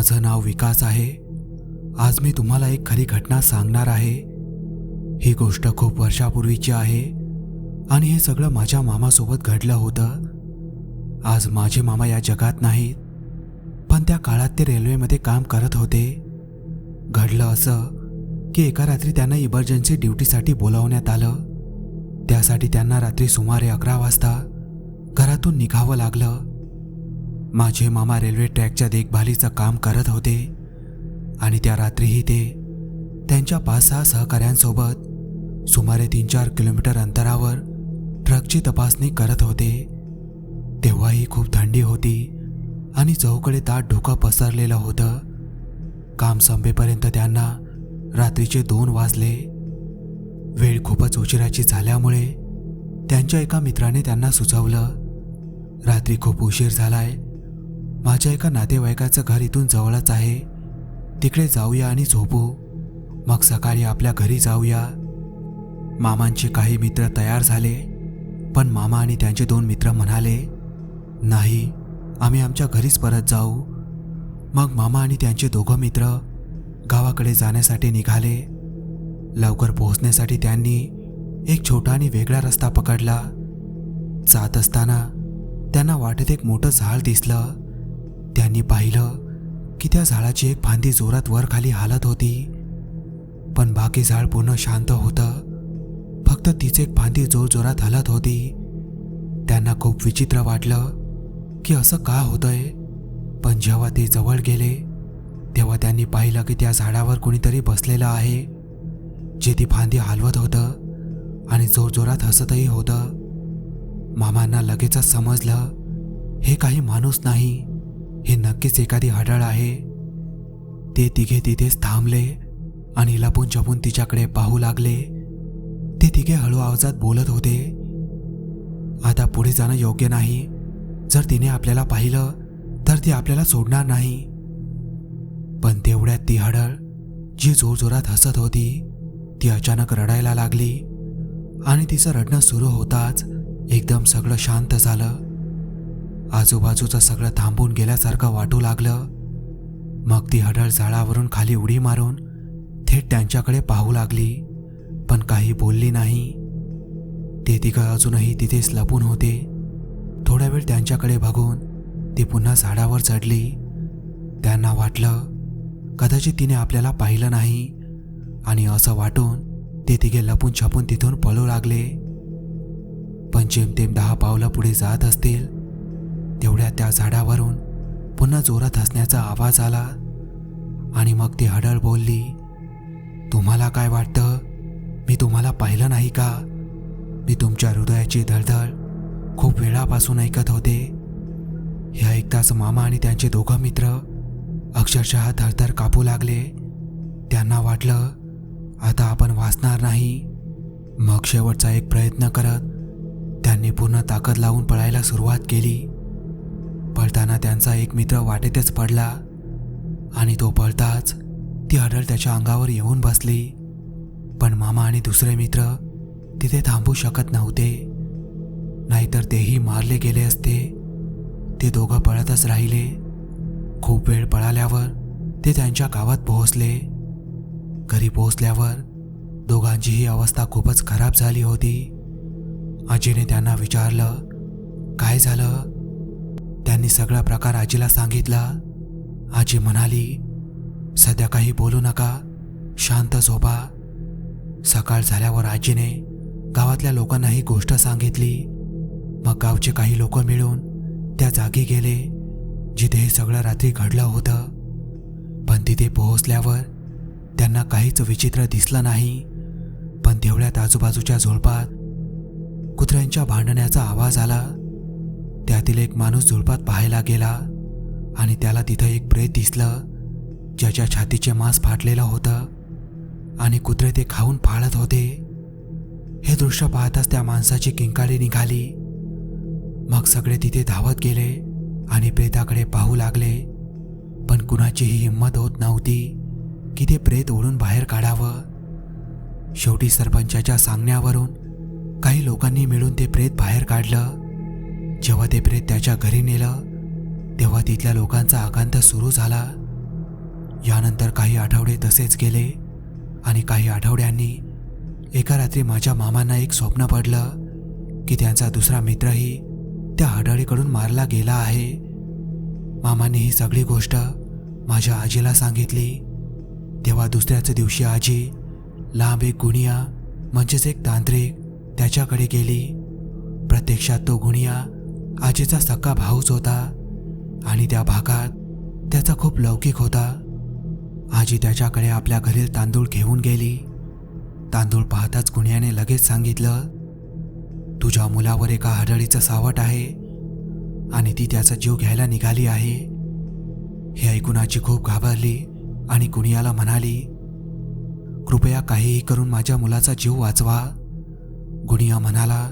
माझं नाव विकास आहे. आज मी तुम्हाला एक खरी घटना सांगणार आहे. ही गोष्ट खूप वर्षापूर्वीची आहे आणि हे सगळं माझ्या मामासोबत घडलं होतं. आज माझे मामा या जगात नाहीत पण त्या काळात ते रेल्वेमध्ये काम करत होते. घडलं असं की एका रात्री त्यांना इमर्जन्सी ड्युटीसाठी बोलावण्यात आलं. त्यासाठी त्यांना रात्री सुमारे अकरा वाजता घरातून निघावं लागलं. माझे मामा रेल्वे ट्रॅकच्या देखभालीचं काम करत होते. आणि त्या रात्रीही ते त्यांच्या पाच सहा सहकाऱ्यांसोबत सुमारे तीन चार किलोमीटर अंतरावर ट्रकची तपासणी करत होते. तेव्हाही खूप थंडी होती आणि चौकडे दाट ढोकं पसरलेलं होतं. काम संपेपर्यंत त्यांना रात्रीचे दोन वाजले. वेळ खूपच उशिराची झाल्यामुळे त्यांच्या एका मित्राने त्यांना सुचवलं रात्री खूप उशीर झालाय. माझ्या एका नातेवाईकाचं घर इथून जवळच आहे. तिकडे जाऊया आणि झोपू. मग सकाळी आपल्या घरी जाऊया. मामांचे काही मित्र तयार झाले. पण मामा आणि त्यांचे दोन मित्र म्हणाले नाही आम्ही आमच्या घरीच परत जाऊ. मग मामा आणि त्यांचे दोघं मित्र गावाकडे जाण्यासाठी निघाले. लवकर पोहोचण्यासाठी त्यांनी एक छोटा आणि वेगळा रस्ता पकडला. जात असताना त्यांना वाटेत एक मोठं झाड दिसलं. त्यांनी पाहिलं की त्या झाडाची एक फांदी जोरात वर खाली हालत होती. पण बाकी झाड पूर्ण शांत होतं. फक्त तीच एक फांदी जोरजोरात हलत होती. त्यांना खूप विचित्र वाटलं की असं का होतंय. पण जेव्हा ते जवळ गेले तेव्हा त्यांनी पाहिलं की त्या झाडावर कोणीतरी बसलेलं आहे जे ती फांदी हलवत होतं आणि जोरजोरात हसतही होतं. मामांना लगेचच समजलं हे काही माणूस नाही. हे नक्कीच एखादी हडळ आहे. ते तिघे तिथेच थांबले आणि लपून छपून तिच्याकडे पाहू लागले. ते तिघे हळू आवाजात बोलत होते. आता पुढे जाणं योग्य नाही. जर तिने आपल्याला पाहिलं तर ती आपल्याला सोडणार नाही. पण तेवढ्यात ती हडळ जी जोरजोरात हसत होती ती अचानक रडायला लागली. आणि तिचं रडणं सुरू होताच एकदम सगळं शांत झालं. आजूबाजूचं सगळं थांबून गेल्यासारखं वाटू लागलं. मग ती हडळ झाडावरून खाली उडी मारून थेट त्यांच्याकडे पाहू लागली. पण काही बोलली नाही. ते तिघं अजूनही तिथेच लपून होते. थोडा वेळ त्यांच्याकडे बघून ती पुन्हा झाडावर चढली. त्यांना वाटलं कदाचित तिने आपल्याला पाहिलं नाही. आणि असं वाटून ते तिघे लपून छपून तिथून पळू लागले. पण जेमतेम दहा पावलं पुढे जात असतील तेवढ्या त्या झाडावरून पुन्हा जोरात हसण्याचा आवाज आला आणि मग ती हडळ बोलली तुम्हाला काय वाटतं? मी तुम्हाला पाहिलं नाही का? मी तुमच्या हृदयाची धडधड खूप वेळापासून ऐकत होते. हे ऐकताच मामा आणि त्यांचे दोघं मित्र अक्षरशः थरथर कापू लागले. त्यांना वाटलं आता आपण वाचणार नाही. मग शेवटचा एक प्रयत्न करत त्यांनी पूर्ण ताकद लावून पळायला सुरुवात केली. पळताना त्यांचा एक मित्र वाटेतच पडला आणि तो पळताच ती हडळ त्याच्या अंगावर येऊन बसली. पण मामा आणि दुसरे मित्र तिथे थांबू शकत नव्हते. नाहीतर तेही मारले गेले असते. ते दोघं पळतच राहिले. खूप वेळ पळाल्यावर ते त्यांच्या गावात पोहोचले. घरी पोहोचल्यावर दोघांचीही अवस्था खूपच खराब झाली होती. आजीने त्यांना विचारलं काय झालं? त्यांनी सगळा प्रकार आजीला सांगितला. आजी म्हणाली सध्या काही बोलू नका शांत झोपा. सकाळ झाल्यावर आजीने गावातल्या लोकांना ही गोष्ट सांगितली. मग गावचे काही लोक मिळून त्या जागी गेले जिथे हे सगळं रात्री घडलं होतं. पण तिथे पोहोचल्यावर त्यांना काहीच विचित्र दिसलं नाही. पण तेवढ्यात आजूबाजूच्या झोळपात कुत्र्यांच्या भांडण्याचा आवाज आला. त्यातील एक माणूस झुळपात पाहायला गेला आणि त्याला तिथं एक प्रेत दिसलं ज्याच्या छातीचे मांस फाटलेलं होतं आणि कुत्रे ते खाऊन फाळत होते. हे दृश्य पाहताच त्या माणसाची किंकाळी निघाली. मग सगळे तिथे धावत गेले आणि प्रेताकडे पाहू लागले. पण कुणाचीही हिंमत होत नव्हती की ते प्रेत ओढून बाहेर काढावं. शेवटी सरपंचाच्या सांगण्यावरून काही लोकांनी मिळून ते प्रेत बाहेर काढलं. जेव्हा ते प्रेत त्याच्या घरी नेलं तेव्हा तिथल्या लोकांचा आकांत सुरू झाला. यानंतर काही आठवडे तसेच गेले आणि काही आठवड्यांनी एका रात्री माझ्या मामांना एक स्वप्न पडलं की त्यांचा दुसरा मित्रही त्या हडळीकडून मारला गेला आहे. मामांनी ही सगळी गोष्ट माझ्या आजीला सांगितली. तेव्हा दुसऱ्याच दिवशी आजी लांब एक गुणिया म्हणजेच एक तांत्रिक त्याच्याकडे गेली. प्रत्यक्षात तो गुणिया आजीचा सक्का भाऊच होता आणि त्या भागात त्याचा खूप लौकिक होता. आजी त्याच्याकडे आपल्या घरील तांदूळ घेऊन गेली. तांदूळ पाहताच गुणियाने लगेच सांगितलं तुझ्या मुलावर एका हडळीचं सावट आहे आणि ती त्याचा जीव घ्यायला निघाली आहे. हे ऐकून आजी खूप घाबरली आणि गुणियाला म्हणाली कृपया काहीही करून माझ्या मुलाचा जीव वाचवा. गुणिया म्हणाला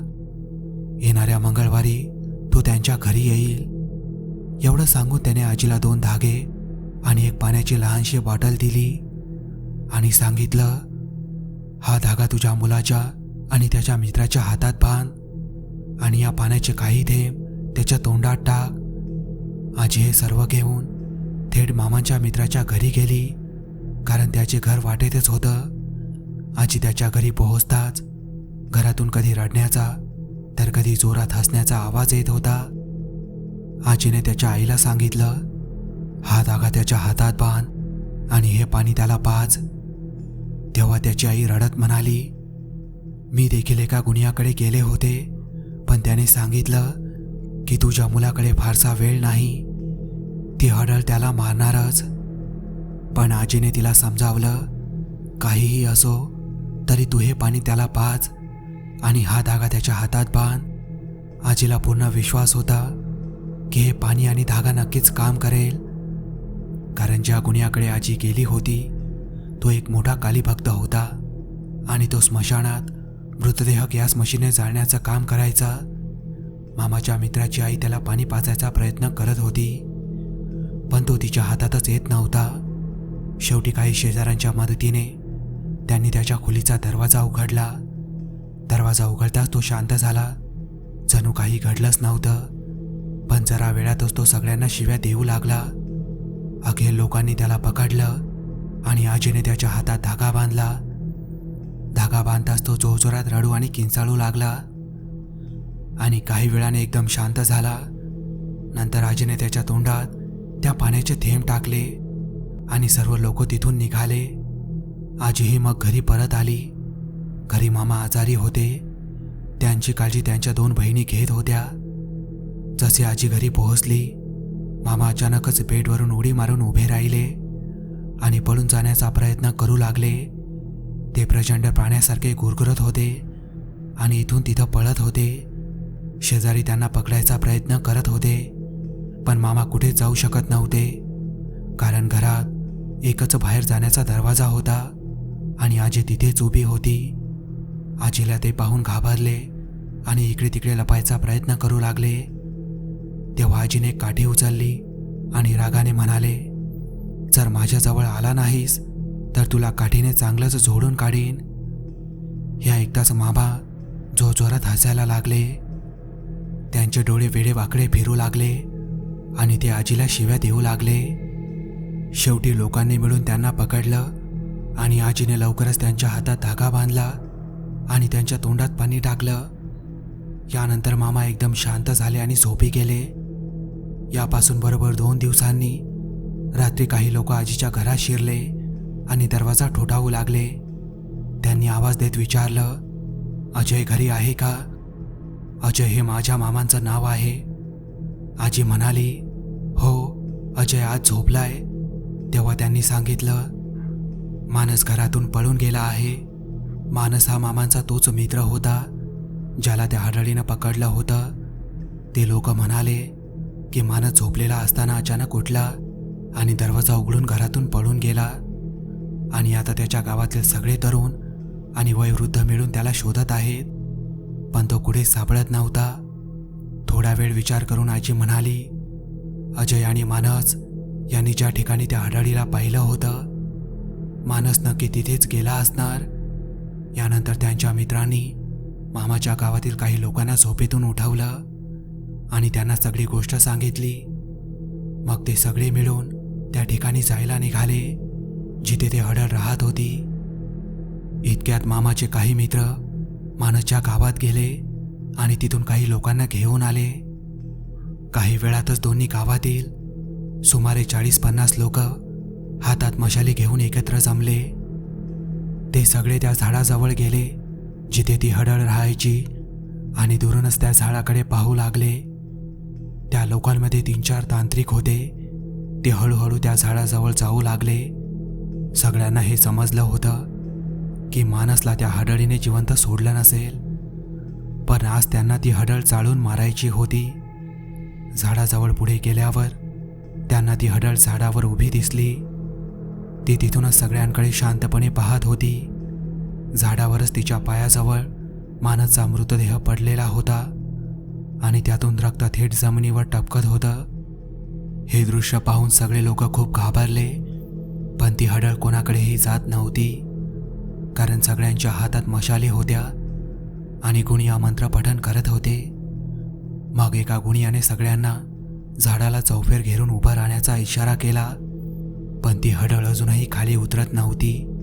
येणाऱ्या मंगळवारी तो त्यांच्या घरी येईल. एवढं सांगून त्याने आजीला दोन धागे आणि एक पाण्याची लहानशी बॉटल दिली आणि सांगितलं हा धागा तुझ्या मुलाच्या आणि त्याच्या मित्राच्या हातात बांध आणि या पाण्याचे काही थेंब त्याच्या तोंडात टाक. आजी हे सर्व घेऊन थेट मामांच्या मित्राच्या घरी गेली कारण त्याचे घर वाटेतच होतं. आजी त्याच्या घरी पोहोचताच घरातून कधी रडण्याचा तर कधी जोरात हसण्याचा आवाज येत होता. आजीने त्याच्या आईला सांगितलं हा धागा त्याच्या हातात बांध आणि हे पाणी त्याला पाच तेव्हा त्याची आई रडत म्हणाली मी देखील एका गुन्ह्याकडे गेले होते पण त्याने सांगितलं की तुझ्या मुलाकडे फारसा वेळ नाही. ती हडळ त्याला मारणारच. पण आजीने तिला समजावलं काहीही असो तरी तू हे पाणी त्याला पाच आणि हा धागा त्याच्या हातात बांध. आजीला पूर्ण विश्वास होता की हे पाणी आणि धागा नक्कीच काम करेल. कारण ज्या गुन्ह्याकडे आजी गेली होती तो एक मोठा कालीभक्त होता आणि तो स्मशानात मृतदेह गॅस मशीने जाळण्याचं काम करायचा. मामाच्या मित्राची आई त्याला पाणी पाजायचा प्रयत्न करत होती पण तो तिच्या हातातच येत नव्हता. शेवटी काही शेजाऱ्यांच्या मदतीने त्यांनी त्याच्या खोलीचा दरवाजा उघडला. दरवाजा उघडताच तो शांत झाला. जणू काही घडलंच नव्हतं पण जरा वेळातच तो सगळ्यांना शिव्या देऊ लागला. अखेर लोकांनी त्याला पकडलं आणि आजीने त्याच्या हातात धागा बांधला. धागा बांधताच तो जोरजोरात रडू आणि किंचाळू लागला. आणि काही वेळाने एकदम शांत झाला. नंतर आजीने त्याच्या तोंडात त्या पाण्याचे थेंब टाकले आणि सर्व लोक तिथून निघाले. आजीही मग घरी परत आली. घरी मामा आजारी होते. त्यांची काळजी त्यांच्या दोन बहिणी घेत होत्या. जसे आजी घरी पोहोचली मामा अचानकच बेडवरून उडी मारून उभे राहिले आणि पळून जाण्याचा प्रयत्न करू लागले. ते प्रचंड प्राण्यासारखे गुरगुरत होते आणि इथून तिथं पळत होते. शेजारी त्यांना पकडायचा प्रयत्न करत होते पण मामा कुठे जाऊ शकत नव्हते. कारण घरात एकच बाहेर जाण्याचा दरवाजा होता आणि आजी तिथेच उभी होती. आजीला ते पाहून घाबरले आणि इकडे तिकडे लपायचा प्रयत्न करू लागले. तेव्हा आजीने काठी उचलली आणि रागाने म्हणाले जर माझ्याजवळ आला नाहीस तर तुला काठीने चांगलंच झोडून काढीन. ह्या एकदाच माबा जोरजोरात हसायला लागले. त्यांचे डोळे वेडे वाकडे फिरू लागले आणि ते आजीला शिव्या देऊ लागले. शेवटी लोकांनी मिळून त्यांना पकडलं आणि आजीने लवकरच त्यांच्या हातात धागा बांधला आणि त्यांच्या तोंडात पाणी टाकलं. यानंतर मामा एकदम शांत झाले आणि झोपी गेले. यापासून बरोबर दोन दिवसांनी रात्री काही लोक आजीच्या घरात शिरले आणि दरवाजा ठोठावू लागले. त्यांनी आवाज देत विचारलं अजय घरी आहे का? अजय हे माझ्या मामांचं नाव आहे. आजी म्हणाली हो अजय आज झोपलाय. तेव्हा त्यांनी सांगितलं माणस घरातून पळून गेला आहे. मानस हा मामांचा तोच मित्र होता ज्याला त्या हडळीनं पकडलं होतं. ते लोक म्हणाले की मानस झोपलेला असताना अचानक उठला आणि दरवाजा उघडून घरातून पळून गेला. आणि आता त्याच्या गावातील सगळे तरुण आणि वयवृद्ध मिळून त्याला शोधत आहेत. पण तो कुठे सापडत नव्हता. थोडा वेळ विचार करून आजी म्हणाली अजय आणि मानस यांनी ज्या ठिकाणी त्या हडळीला पाहिलं होतं मानस नक्की तिथेच गेला असणार यानंतर त्यांच्या मित्रांनी मामाच्या गावातील काही लोकांना झोपेतून उठवलं आणि त्यांना सगळी गोष्ट सांगितली. मग ते सगळे मिळून त्या ठिकाणी जायला निघाले जिथे ते हडळ राहत होती. इतक्यात मामाचे काही मित्र मानसच्या गावात गेले आणि तिथून काही लोकांना घेऊन आले. काही वेळातच दोन्ही गावातील सुमारे चाळीस पन्नास लोक हातात मशाली घेऊन एकत्र जमले. ते सगळे त्या झाडाजवळ गेले जिथे ती हडळ राहायची आणि दुरूनच त्या झाडाकडे पाहू लागले. त्या लोकांमध्ये तीन चार तांत्रिक होते. ते हळूहळू त्या झाडाजवळ जाऊ लागले. सगळ्यांना हे समजलं होतं की मानसला त्या हडळीने जिवंत सोडलं नसेल. पण आज त्यांना ती हडळ चाळून मारायची होती. झाडाजवळ पुढे गेल्यावर त्यांना ती हडळ झाडावर उभी दिसली. ती तिथूनच सगळ्यांकडे शांतपणे पाहत होती. झाडावरच तिच्या पायाजवळ मानसचा मृतदेह पडलेला होता आणि त्यातून रक्त थेट जमिनीवर टपकत होतं. हे दृश्य पाहून सगळे लोक खूप घाबरले पण ती हडळ कोणाकडेही जात नव्हती कारण सगळ्यांच्या हातात मशाली होत्या आणि गुणिया मंत्रपठण करत होते. मग एका गुणियाने सगळ्यांना झाडाला चौफेर घेरून उभं राहण्याचा इशारा केला. पण ती हडळ अजूनही खाली उतरत नव्हती.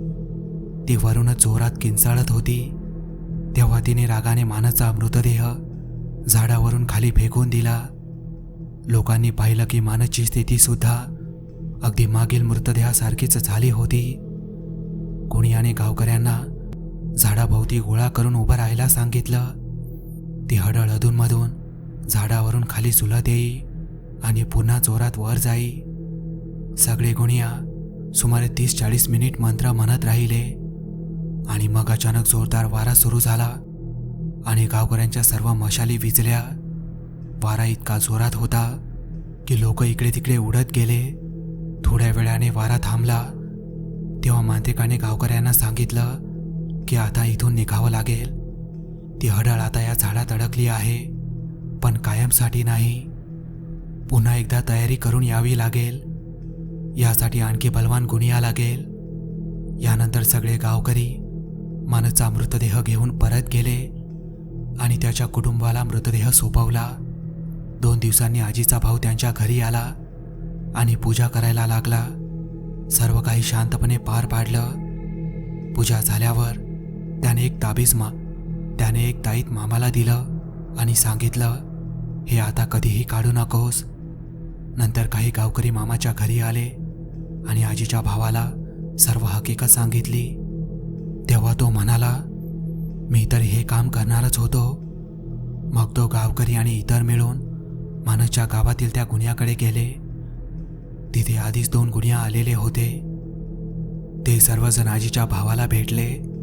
ती वरून जोरात किंचाळत होती. तेव्हा तिने रागाने मानाचा मृतदेह झाडावरून खाली फेकून दिला. लोकांनी पाहिलं की मानाची स्थिती सुद्धा अगदी मागील मृतदेहासारखीच झाली होती. कुणियाने गावकऱ्यांना झाडाभोवती गोळा करून उभं राहायला सांगितलं. ती हडळ अधूनमधून झाडावरून खाली सुलत येई आणि पुन्हा जोरात वर जाई. सगळे गुणिया सुमारे तीस चाळीस मिनिट मंत्र म्हणत राहिले. आणि मग अचानक जोरदार वारा सुरू झाला. आणि गावकऱ्यांच्या सर्व मशाली विजल्या. वारा इतका जोरात होता की लोक इकडे तिकडे उडत गेले. थोड्या वेळाने वारा थांबला. तेव्हा मांत्रिकाने गावकऱ्यांना सांगितलं की आता इथून निघावं लागेल. ती हडळ आता या झाडात अडकली आहे पण कायमसाठी नाही. पुन्हा एकदा तयारी करून यावी लागेल. यासाठी आणखी बलवान गुणिया लागेल. यानंतर सगळे गावकरी मानसचा मृतदेह घेऊन परत गेले आणि त्याच्या कुटुंबाला मृतदेह सोपवला. दोन दिवसांनी आजीचा भाऊ त्यांच्या घरी आला आणि पूजा करायला लागला. सर्व काही शांतपणे पार पाडलं. पूजा झाल्यावर त्याने एक ताबीज मा त्याने एक ताईत मामाला दिलं आणि सांगितलं हे आता कधीही काढू नकोस. नंतर काही गावकरी मामाच्या घरी आले. आणि आजीच्या भावाला सर्व हकीकत सांगितली. तेव्हा तो म्हणाला मी तर हे काम करणारच होतो. मग तो गावकरी आणि इतर मिळून मानसच्या गावातील त्या गुन्ह्याकडे गेले. तिथे आधीच दोन गुन्ह्या आलेले होते. ते सर्वजण आजीच्या भावाला भेटले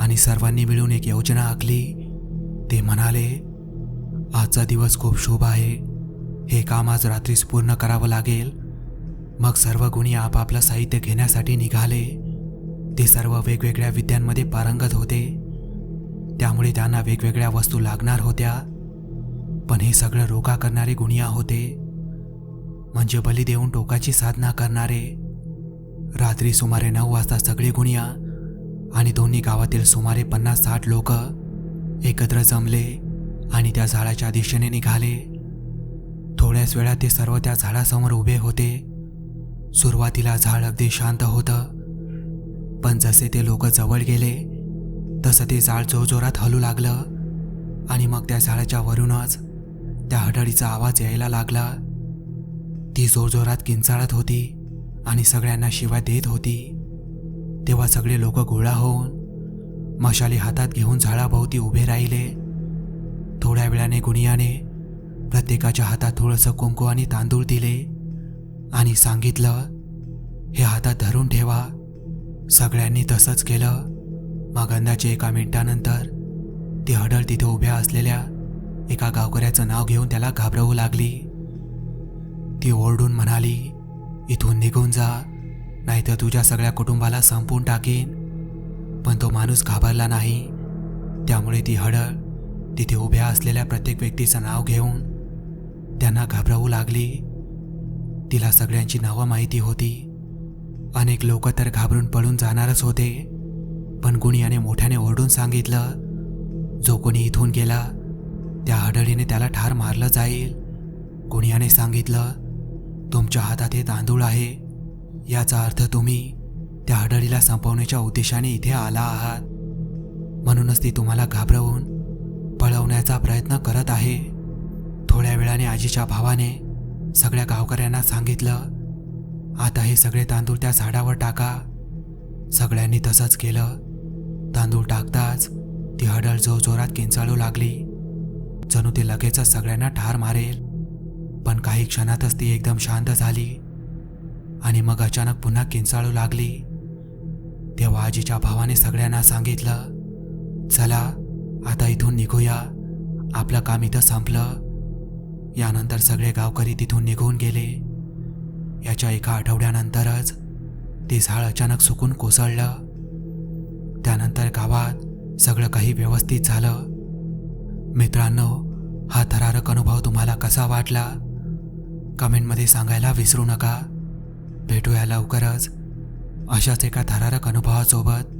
आणि सर्वांनी मिळून एक योजना आखली. ते म्हणाले आजचा दिवस खूप शुभ आहे. हे काम आज रात्रीच पूर्ण करावं लागेल. मग सर्व गुणी आपापलं साहित्य घेण्यासाठी निघाले. ते सर्व वेगवेगळ्या विद्यांमध्ये पारंगत होते. त्यामुळे त्यांना वेगवेगळ्या वस्तू लागणार होत्या. पण हे सगळं रोका करणारे गुणिया होते. म्हणजे बली देऊन टोकाची साधना करणारे. रात्री सुमारे नऊ वाजता सगळे गुणिया आणि दोन्ही गावातील सुमारे पन्नास साठ लोक एकत्र जमले आणि त्या झाडाच्या दिशेने निघाले. थोड्याच वेळात ते सर्व त्या झाडासमोर उभे होते. सुरुवातीला झाड अगदी शांत होतं. पण जसे ते लोक जवळ गेले तसं ते झाड जोरजोरात हलू लागलं. आणि मग त्या झाडाच्या वरूनच त्या हडडीचा आवाज यायला लागला. ती जोरजोरात किंचाळत होती आणि सगळ्यांना शिवाय देत होती. तेव्हा सगळे लोक गोळा होऊन मशाली हातात घेऊन झाडाभोवती उभे राहिले. थोड्या वेळाने गुणियाने प्रत्येकाच्या हातात थोडंसं कुंकू आणि तांदूळ दिले. आणि सांगितलं हे हातात धरून ठेवा. सगळ्यांनी तसंच केलं. मग अंदाजे एका मिनिटानंतर ती हडळ तिथे उभ्या असलेल्या एका गावकऱ्याचं नाव घेऊन त्याला घाबरवू लागली. ती ओरडून म्हणाली इथून निघून जा नाहीतर तुझ्या सगळ्या कुटुंबाला संपून टाकीन. पण तो माणूस घाबरला नाही. त्यामुळे ती हडळ तिथे उभ्या असलेल्या प्रत्येक व्यक्तीचं नाव घेऊन त्यांना घाबरवू लागली. तिला सगळ्यांची नावं माहिती होती. अनेक लोक तर घाबरून पळून जाणारच होते. पण गुणियाने मोठ्याने ओरडून सांगितलं जो कोणी इथून गेला त्या हडळीने त्याला ठार मारलं जाईल. गुणियाने सांगितलं तुमच्या हातात हे तांदूळ आहे. याचा अर्थ तुम्ही त्या हडळीला संपवण्याच्या उद्देशाने इथे आला आहात. म्हणूनच ती तुम्हाला घाबरवून पळवण्याचा प्रयत्न करत आहे. थोड्या वेळाने आजीच्या भावाने सगळ्या गावकऱ्यांना सांगितलं. आता हे सगळे तांदूळ त्या झाडावर टाका. सगळ्यांनी तसंच केलं. तांदूळ टाकताच ती हडळ जो जोरात किंचाळू लागली. जणू ते लगेचच सगळ्यांना ठार मारेल. पण काही क्षणातच ती एकदम शांत झाली. आणि मग अचानक पुन्हा किंचाळू लागली. तेव्हा आजीच्या भावाने सगळ्यांना सांगितलं चला आता इथून निघूया. आपलं काम इथं संपलं. यानंतर सगळे गावकरी तिथून निघून गेले. याच्या एका आठवड्यानंतरच ते झाड अचानक सुकून कोसळलं. त्यानंतर गावात सगळं काही व्यवस्थित झालं. मित्रांनो हा थरारक अनुभव तुम्हाला कसा वाटला? कमेंटमध्ये सांगायला विसरू नका. भेटूया लवकरच अशाच एका थरारक अनुभवासोबत.